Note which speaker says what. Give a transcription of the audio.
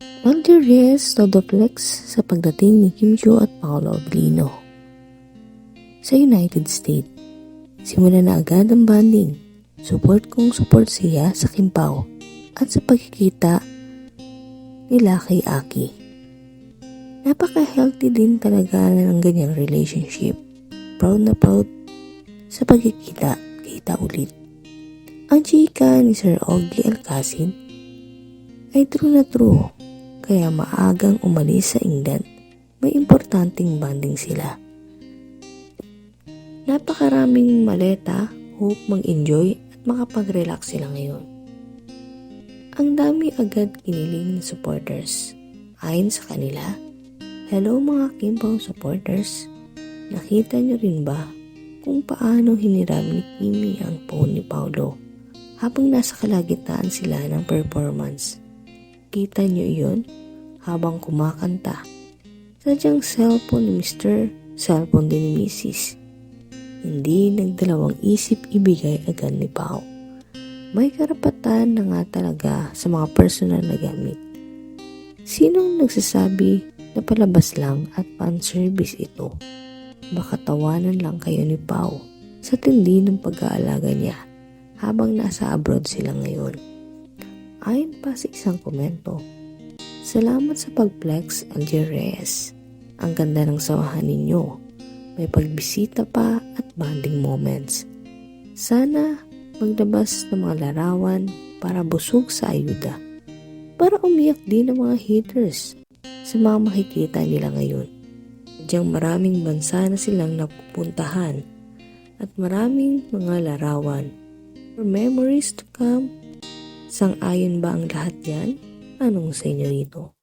Speaker 1: Walter Reyes todo flex sa pagdating ni Kim Chiu at Paolo Abilino. Sa United States, simula na agad ang banding. Support kong support siya sa Kim Pao at sa pagkikita nila kay Aki. Napaka-healthy din talaga ng ganyang relationship. Proud na proud sa pagkikita, kita ulit. Ang chika ni Sir Ogie Alcacid ay true na true kaya maagang umalis sa England. May importanteng banding sila. Napakaraming maleta, hope mag-enjoy at makapag-relax sila ngayon. Ang dami agad kiniling ng supporters. Ayon sa kanila, Hello mga Kimpaw supporters. Nakita niyo rin ba kung paano hiniram ni Kimi ang phone ni Paulo habang nasa kalagitnaan sila ng performance? Kita niyo iyon habang kumakanta. Sadyang cellphone ni Mr. Cellphone din ni Mrs. Hindi nagdalawang isip ibigay agad ni Pao. May karapatan na nga talaga sa mga personal na gamit. Sinong nagsasabi na palabas lang at pan-service ito? Baka tawanan lang kayo ni Pao sa tindi ng pag-aalaga niya habang nasa abroad sila ngayon. Ayon pa sa isang komento, Salamat sa pag-flex, Alger Reyes. Ang ganda ng samahan ninyo. May pagbisita pa at bonding moments. Sana maglabas ng mga larawan para busog sa ayuda. Para umiyak din ang mga haters sa mga makikita nila ngayon. Diyan maraming bansa na silang napupuntahan at maraming mga larawan. For memories to come, sang-ayon ba ang lahat yan? Anong sa inyo rito?